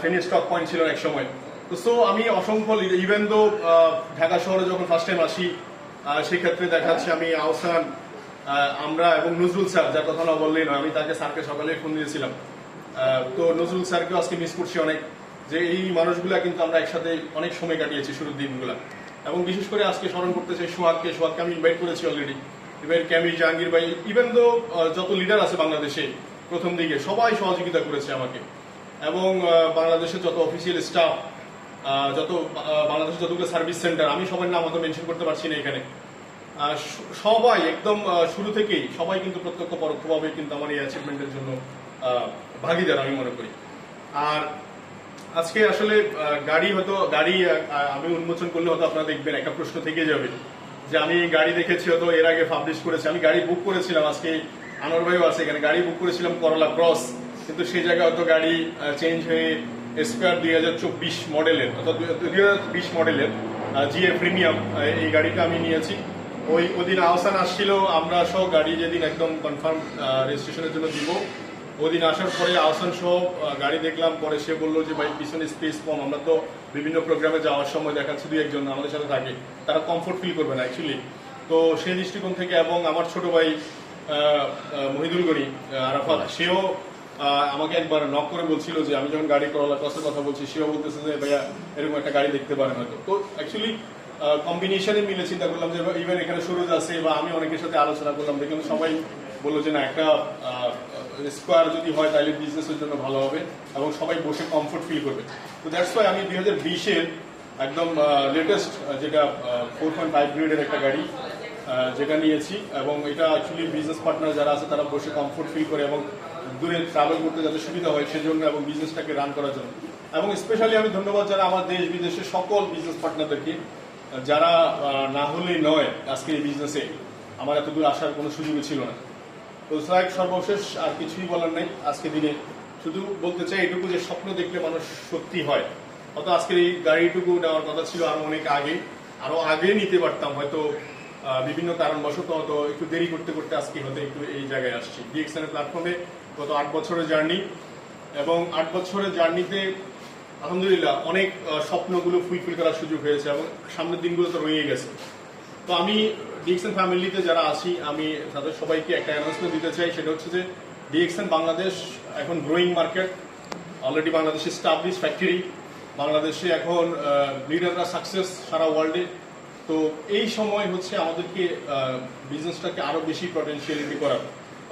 Feni stock point ছিল এক সময়। তো সো আমি অসংখ্য ইভেন দো ঢাকা শহরে যখন ফার্স্ট টাইম আসি সেক্ষেত্রে দেখা যাচ্ছে আমি আহসান আমরা এবং নজরুল স্যার যার কথা না বললেই নয়, আমি তাকে স্যারকে সকালে ফোন দিয়েছিলাম। তো নজরুল স্যারকেও আজকে মিস করছি অনেক, যে এই মানুষগুলা কিন্তু আমরা একসাথে অনেক সময় কাটিয়েছি শুরুর দিনগুলা। এবং বিশেষ করে আজকে স্মরণ করতে চাই সোহাগকে সোহাগকে আমি ইনভাইট করেছি অলরেডি ইভেন ক্যামি, জাহাঙ্গীর ভাই ইভেন দো যত লিডার আছে বাংলাদেশে, প্রথম দিকে, সবাই সহযোগিতা করেছে আমাকে। এবং বাংলাদেশের যত অফিসিয়াল স্টাফ যত বাংলাদেশের যতগুলো সার্ভিস সেন্টার আমি সবার নাম হয়তো মেনশন করতে পারছি না এখানে। সবাই একদম শুরু থেকেই, সবাই কিন্তু প্রত্যক্ষ পরোক্ষভাবে কিন্তু আমার এই অ্যাচিভমেন্টের জন্য ভাগিদার, আমি মনে করি। আর আজকে আসলে গাড়ি হয়তো, গাড়ি আমি উন্মোচন করলে হয়তো আপনারা দেখবেন, একটা প্রশ্ন থেকে যাবে। যে আমি গাড়ি দেখেছি, হয়তো এর আগে পাবলিশ করেছি। আমি গাড়ি বুক করেছিলাম আজকে, আনোয়ার ভাইও আছে এখানে, গাড়ি বুক করেছিলাম করলা ক্রস কিন্তু সেই জায়গায় হয়তো গাড়ি চেঞ্জ হয়ে স্কোয়ার দুই হাজার চব্বিশ মডেলের অর্থাৎ দুই হাজার বিশ মডেলের জিএ প্রিমিয়াম এই গাড়িটা আমি নিয়েছি। ওই ওদিন আহসান আসছিল, আমরা সহ গাড়ি যেদিন একদম কনফার্ম রেজিস্ট্রেশনের জন্য দিব, ওদিন আসার পরে আহসান সহ গাড়ি দেখলাম, পরে সে বলল যে, ভাই, পিছনে স্পেস কম, আমরা তো বিভিন্ন প্রোগ্রামে যাওয়ার সময় দেখাচ্ছি দুই একজন, আমাদের সাথে থাকে। তারা কমফোর্ট ফিল করবে না অ্যাকচুয়ালি তো সেই দৃষ্টিকোণ থেকে এবং আমার ছোট ভাই মহিদুল গনি আরাফাত, সেও আমাকে একবার নক করে বলছিল যে আমি যখন গাড়ি করলা কষ্টের কথা বলছি, সেও বলতেছে যে, ভাইয়া, এরকম একটা গাড়ি দেখতে পারেন হয়তো। তো অ্যাকচুয়ালি কম্বিনেশনে মিলে চিন্তা করলাম যে ইভেন এখানে সুরজ আছে বা আমি অনেকের সাথে আলোচনা করলাম, দেখলাম সবাই বলল যে, না, একটা স্কোয়ার যদি হয়, তাহলে বিজনেসের জন্য ভালো হবে এবং সবাই বসে কমফোর্ট ফিল করবে। তো দ্যাটস ওয়াই আমি দুই হাজার বিশের একদম লেটেস্ট যেটা ফোর পয়েন্ট ফাইভ গ্রেডের একটা গাড়ি যেটা নিয়েছি এবং এটা অ্যাকচুয়ালি বিজনেস পার্টনার যারা আছে, তারা বসে কমফোর্ট ফিল করে এবং দূরে ট্রাভেল করতে যাতে সুবিধা হয় সেজন্য এবং বিজনেসটাকে রান করার জন্য। এবং স্পেশালি আমি ধন্যবাদ যারা আমার দেশ, বিদেশের সকল বিজনেস পার্টনারদেরকে যারা না হলেই নয় আজকে এই বিজনেসে আমার এত দূর আসার কোনো সুযোগই ছিল না। তো স্যার, সর্বশেষ আর কিছুই বলার নেই আজকে দিনে। শুধু বলতে চাই এটুকু যে স্বপ্ন দেখলে মানুষ সত্যি হয়। হয়তো আজকের এই গাড়িটুকু নেওয়ার কথা ছিল আরও অনেক আগে। আরও আগে নিতে পারতাম, হয়তো বিভিন্ন কারণবশত হয়তো একটু দেরি করতে করতে আজকে হতে একটু এই জায়গায় আসছি। ডিএক্সএন প্ল্যাটফর্মে গত আট বছরের জার্নি এবং আট বছরের জার্নিতে আলহামদুলিল্লাহ অনেক স্বপ্নগুলো ফুলফিল করার সুযোগ হয়েছে এবং সামনের দিনগুলো তো রয়ে গেছে। তো আমি ডিএক্সএন ফ্যামিলিতে যারা আছি, আমি তাদের সবাইকে একটা অ্যানাউন্সমেন্ট দিতে চাই, সেটা হচ্ছে যে ডিএক্সএন বাংলাদেশ এখন গ্রোয়িং মার্কেট অলরেডি বাংলাদেশে স্টাবলিশ ফ্যাক্টরি বাংলাদেশে এখন লিডাররা সাকসেস সারা ওয়ার্ল্ডে তো এই সময় হচ্ছে আমাদেরকে বিজনেসটাকে আরও বেশি পটেন্সিয়ালিটি করার।